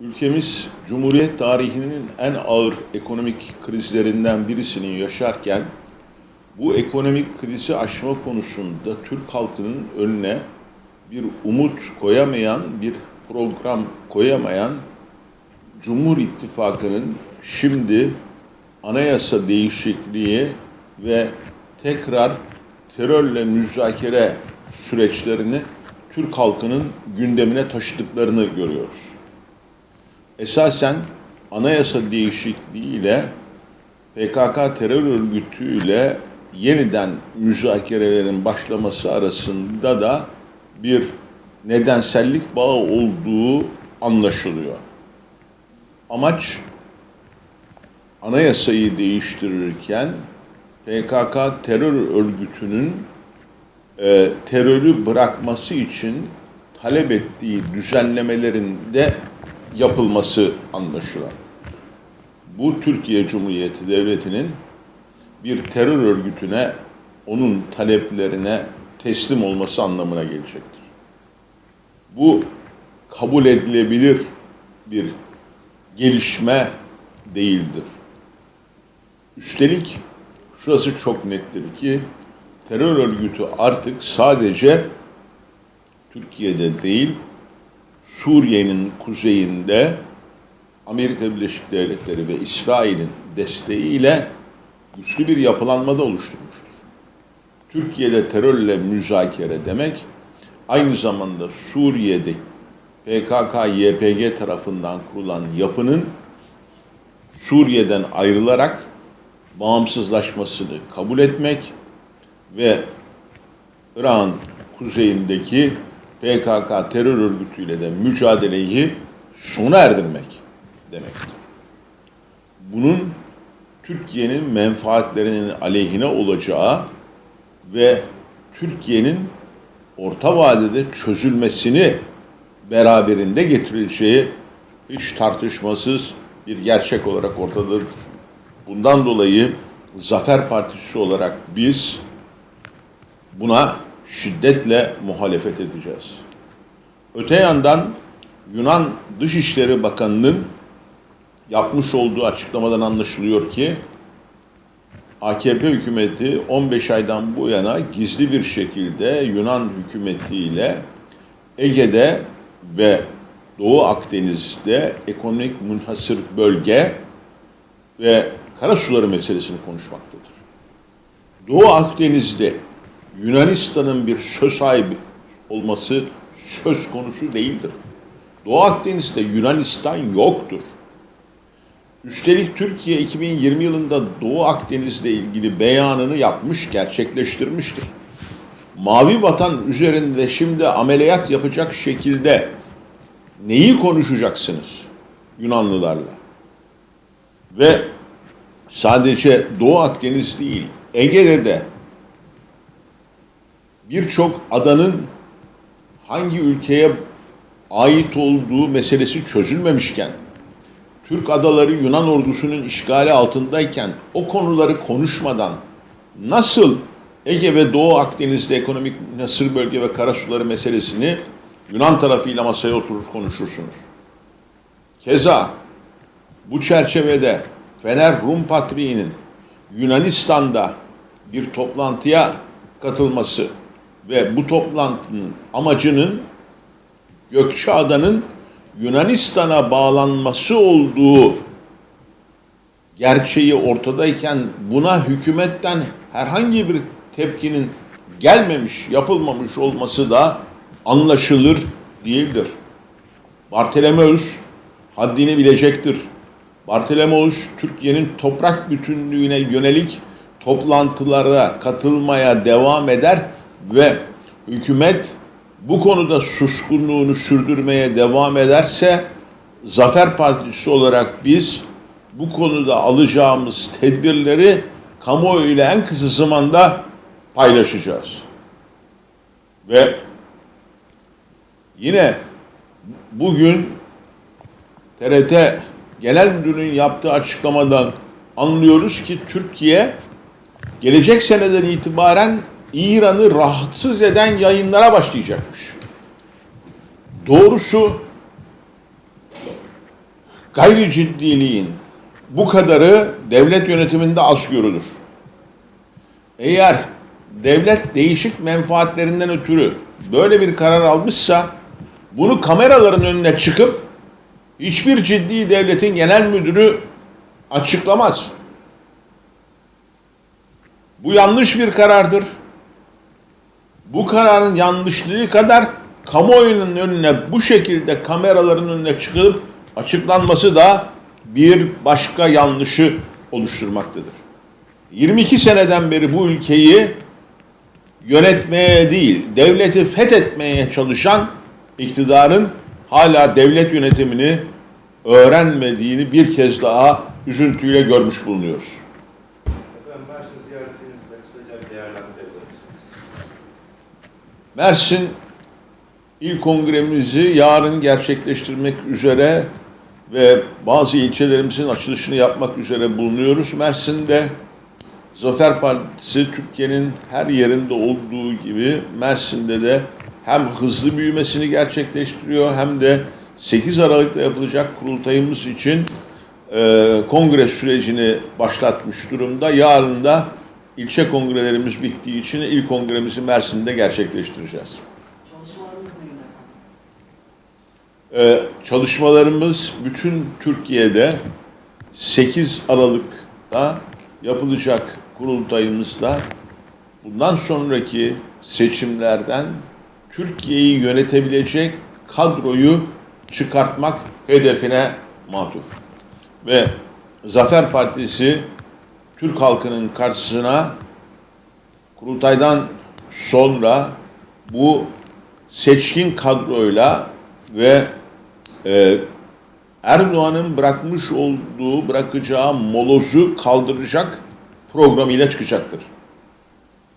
Ülkemiz Cumhuriyet tarihinin en ağır ekonomik krizlerinden birisini yaşarken bu ekonomik krizi aşma konusunda Türk halkının önüne bir umut koyamayan, bir program koyamayan Cumhur İttifakı'nın şimdi anayasa değişikliği ve tekrar terörle müzakere süreçlerini Türk halkının gündemine taşıdıklarını görüyoruz. Esasen anayasa değişikliğiyle PKK terör örgütüyle yeniden müzakerelerin başlaması arasında da bir nedensellik bağı olduğu anlaşılıyor. Amaç anayasayı değiştirirken PKK terör örgütünün e, terörü bırakması için talep ettiği düzenlemelerin de yapılması anlaşılan. Bu Türkiye Cumhuriyeti Devleti'nin bir terör örgütüne, onun taleplerine teslim olması anlamına gelecektir. Bu kabul edilebilir bir gelişme değildir. Üstelik şurası çok nettir ki terör örgütü artık sadece Türkiye'de değil, Suriye'nin kuzeyinde Amerika Birleşik Devletleri ve İsrail'in desteğiyle güçlü bir yapılanmada oluşturmuştur. Türkiye'de terörle müzakere demek aynı zamanda Suriye'de PKK-YPG tarafından kurulan yapının Suriye'den ayrılarak bağımsızlaşmasını kabul etmek ve Irak'ın kuzeyindeki PKK terör örgütüyle de mücadeleyi sona erdirmek demektir. Bunun Türkiye'nin menfaatlerinin aleyhine olacağı ve Türkiye'nin orta vadede çözülmesini beraberinde getireceği hiç tartışmasız bir gerçek olarak ortadadır. Bundan dolayı Zafer Partisi olarak biz buna şiddetle muhalefet edeceğiz. Öte yandan Yunan Dışişleri Bakanı'nın yapmış olduğu açıklamadan anlaşılıyor ki AKP hükümeti 15 aydan bu yana gizli bir şekilde Yunan hükümetiyle Ege'de ve Doğu Akdeniz'de ekonomik münhasır bölge ve karasuları meselesini konuşmaktadır. Doğu Akdeniz'de Yunanistan'ın bir söz sahibi olması söz konusu değildir. Doğu Akdeniz'de Yunanistan yoktur. Üstelik Türkiye 2020 yılında Doğu Akdeniz'le ilgili beyanını yapmış, gerçekleştirmiştir. Mavi vatan üzerinde şimdi ameliyat yapacak şekilde neyi konuşacaksınız Yunanlılarla? Ve sadece Doğu Akdeniz değil, Ege'de de birçok adanın hangi ülkeye ait olduğu meselesi çözülmemişken, Türk adaları Yunan ordusunun işgali altındayken o konuları konuşmadan nasıl Ege ve Doğu Akdeniz'de ekonomik nasır bölge ve karasuları meselesini Yunan tarafıyla masaya oturur konuşursunuz. Keza bu çerçevede Fener Rum Patriği'nin Yunanistan'da bir toplantıya katılması ve bu toplantının amacının Gökçeada'nın Yunanistan'a bağlanması olduğu gerçeği ortadayken buna hükümetten herhangi bir tepkinin gelmemiş, yapılmamış olması da anlaşılır değildir. Bartolomeus haddini bilecektir. Bartolomeus Türkiye'nin toprak bütünlüğüne yönelik toplantılara katılmaya devam eder ve hükümet bu konuda suskunluğunu sürdürmeye devam ederse Zafer Partisi olarak biz bu konuda alacağımız tedbirleri kamuoyu ile en kısa zamanda paylaşacağız. Ve yine bugün TRT Genel Müdürü'nün yaptığı açıklamadan anlıyoruz ki Türkiye gelecek seneden itibaren İran'ı rahatsız eden yayınlara başlayacakmış. Doğrusu gayri ciddiliğin bu kadarı devlet yönetiminde az görülür. Eğer devlet değişik menfaatlerinden ötürü böyle bir karar almışsa bunu kameraların önüne çıkıp hiçbir ciddi devletin genel müdürü açıklamaz. Bu yanlış bir karardır. Bu kararın yanlışlığı kadar kamuoyunun önüne bu şekilde kameraların önüne çıkıp açıklanması da bir başka yanlışı oluşturmaktadır. 22 seneden beri bu ülkeyi yönetmeye değil, devleti fethetmeye çalışan iktidarın hala devlet yönetimini öğrenmediğini bir kez daha üzüntüyle görmüş bulunuyoruz. Mersin İl Kongremizi yarın gerçekleştirmek üzere ve bazı ilçelerimizin açılışını yapmak üzere bulunuyoruz. Mersin'de Zafer Partisi Türkiye'nin her yerinde olduğu gibi Mersin'de de hem hızlı büyümesini gerçekleştiriyor hem de 8 Aralık'ta yapılacak kurultayımız için e, kongre sürecini başlatmış durumda. Yarın da ilçe kongrelerimiz bittiği için ilk kongremizi Mersin'de gerçekleştireceğiz. Ee, çalışmalarımız bütün Türkiye'de 8 Aralık'ta yapılacak kurultayımızda bundan sonraki seçimlerden Türkiye'yi yönetebilecek kadroyu çıkartmak hedefine matuf. Ve Zafer Partisi Türk halkının karşısına kurultaydan sonra bu seçkin kadroyla ve e, Erdoğan'ın bırakmış olduğu, bırakacağı molozu kaldıracak programıyla çıkacaktır.